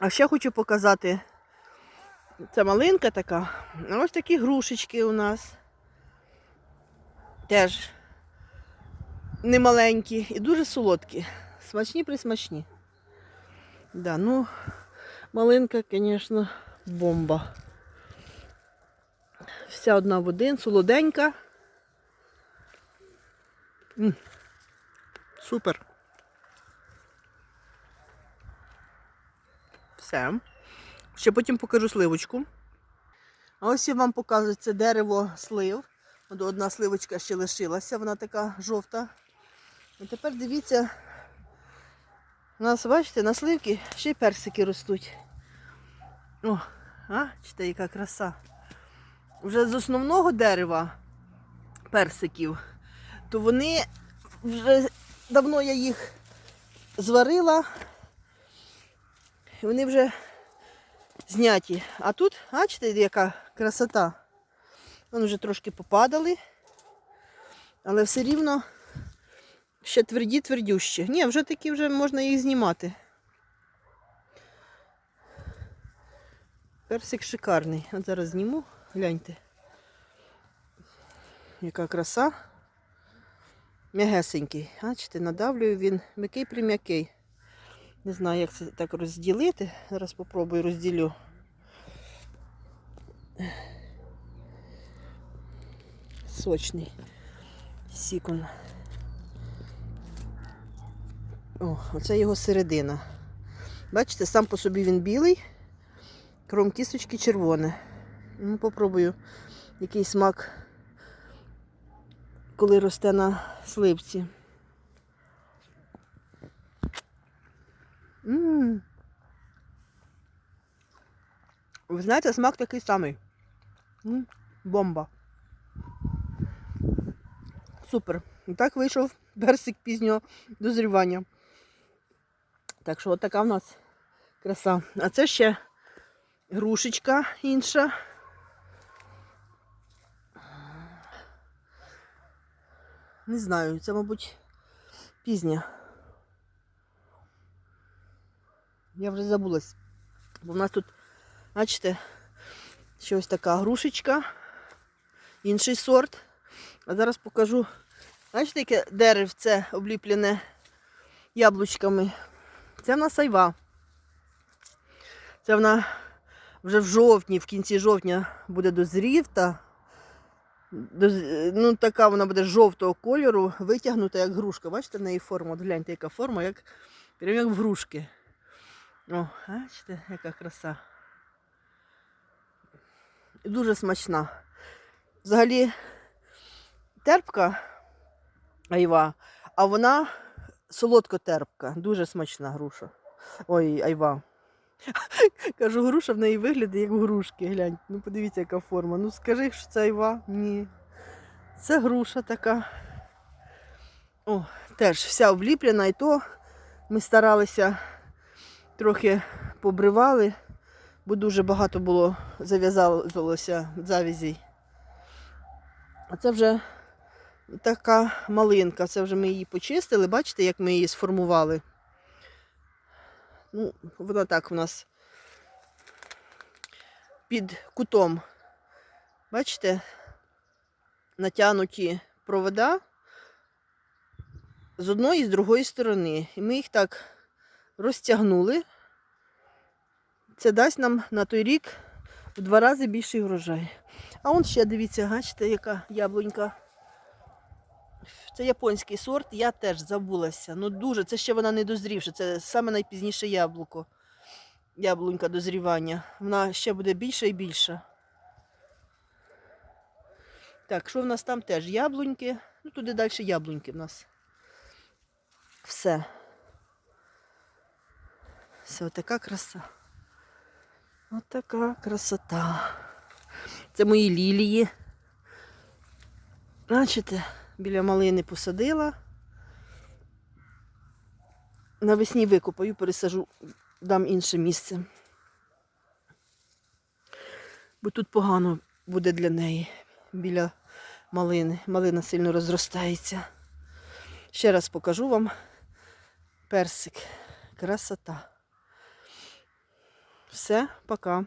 А ще хочу показати, це малинка така. Ось такі грушечки у нас. Теж немаленькі і дуже солодкі. Смачні присмачні. Да, ну, малинка, звісно, бомба. Вся одна в один, солоденька. М, Супер. Все. Ще потім покажу сливочку. А ось я вам показую це дерево слив. Одна сливочка ще лишилася, вона така жовта. І тепер дивіться, у нас, бачите, на сливки ще й персики ростуть. О, а, чите, яка краса. Вже з основного дерева персиків, то вони вже давно я їх зварила, і вони вже зняті. А тут, бачите, яка красота. Вони вже трошки попадали, але все рівно ще тверді твердющі. Ні, вже такі вже можна їх знімати. Персик шикарний. От зараз зніму, гляньте. Яка краса. М'ягесенький. Бачите, надавлюю він м'який прим'який. Не знаю, як це так розділити. Зараз попробую розділю. Сочний. Сікон. О, оце його середина. Бачите, сам по собі він білий, кром кісточки червоне. Ну, попробую який смак, коли росте на сливці. Ви знаєте, смак такий самий. Бомба. Супер. І так вийшов персик пізнього дозрівання. Так що, от така в нас краса. А це ще грушечка інша. Не знаю, це, мабуть, пізня. Я вже забулась. Бо в нас тут, бачите, ще ось така грушечка, інший сорт. А зараз покажу, бачите, яке деревце обліплене яблучками. Це в нас айва. Це вона вже в жовтні, в кінці жовтня буде дозрівта. Доз- Ну, така вона буде жовтого кольору, витягнута, як грушка. Бачите, в неї форма? От гляньте, яка форма, як, прям як в грушки. О, бачите, яка краса. Дуже смачна. Взагалі терпка айва, а вона солодко-терпка, дуже смачна груша. Ой, айва. Кажу, груша в неї виглядає як грушки. Глянь. Ну подивіться, яка форма. Ну скажи, що це айва? Ні. Це груша така. О, теж вся обліплена, і то ми старалися трохи побривали, бо дуже багато було зав'язалося завязей. А це вже така малинка. Це вже ми її почистили. Бачите, як ми її сформували? Ну, вона так у нас під кутом. Бачите, натягнуті провода з одної і з другої сторони. І ми їх так розтягнули. Це дасть нам на той рік в два рази більший врожай. А он ще дивіться, бачите, яка яблунька. Це японський сорт, я теж забулася. Ну дуже, це ще вона не дозрівша, це саме найпізніше яблуко. Яблунька дозрівання. Вона ще буде більша і більша. Так, що в нас там теж яблуньки? Ну, туди далі яблуньки в нас. Все. Все, отака краса. Отака красота. Це мої лілії. Бачите, біля малини посадила. Навесні викопаю, пересажу, дам інше місце. Бо тут погано буде для неї біля малини. Малина сильно розростається. Ще раз покажу вам персик. Красота. Все, пока.